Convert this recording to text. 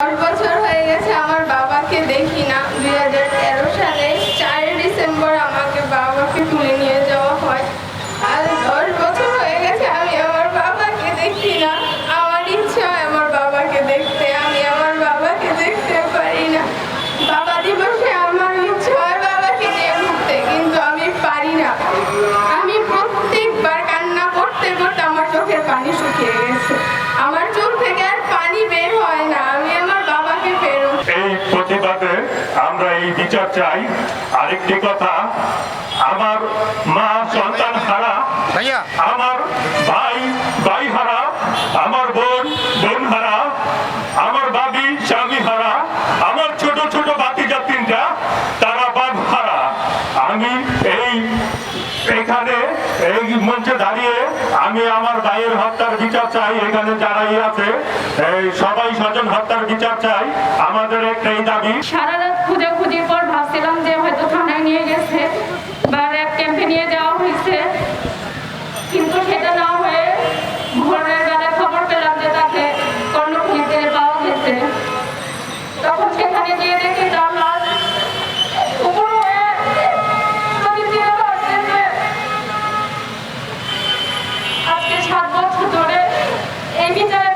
বছর হয়ে গেছে আমার বাবাকে দেখি না। দুই হাজার তেরো সালে চারই ডিসেম্বর আমাকে বাবাকে তুলে নিয়ে যাওয়া হয় আর দশ বছর হয়ে গেছে আমি আমার বাবাকে দেখি না আমার ইচ্ছা হয় আমার বাবাকে দেখতে আমি আমার বাবাকে দেখতে পারি না বাবা দিবসে আমার ইচ্ছা হয় বাবাকে নিয়ে ঘুরতে কিন্তু আমি পারি না আমি প্রত্যেকবার কান্না করতে করতে আমার চোখের পানি শুকিয়ে গেছে আমার চোখ থেকে আর পানি বের হয় না আমি আমার বাবাকে ফেরত এই প্রতিবাদে চাই আরেকটি কথা আমার মা সন্তান হারা আমার ভাই ভাই হারা আমার বোন বোন হারা আমার বাবি স্বামী হারা আমার ছোট ছোট বাতি জাতিনরা তারা বাপ হারা আমি এই এখানে এই মঞ্চে দাঁড়িয়ে আমি আমার ভাইয়ের হত্যার বিচার চাই এখানে যারাই আছে এই সবাই স্বজন হত্যার বিচার চাই আমাদের একটাই দাবি। সারা রাত ভাবছিলাম যে হয়তো থানায় নিয়ে গেছে বা র্যাব ক্যাম্পে নিয়ে যাওয়া হয়েছে। কিন্তু সেটা না হয়ে ভোরের বেলা খবর পেলাম যে তাকে কর্ণফুলিতে পাওয়া গেছে। তখন সেখানে গিয়ে দেখি তার লাশ আজকে সাত বছর ধরে এই বিচারে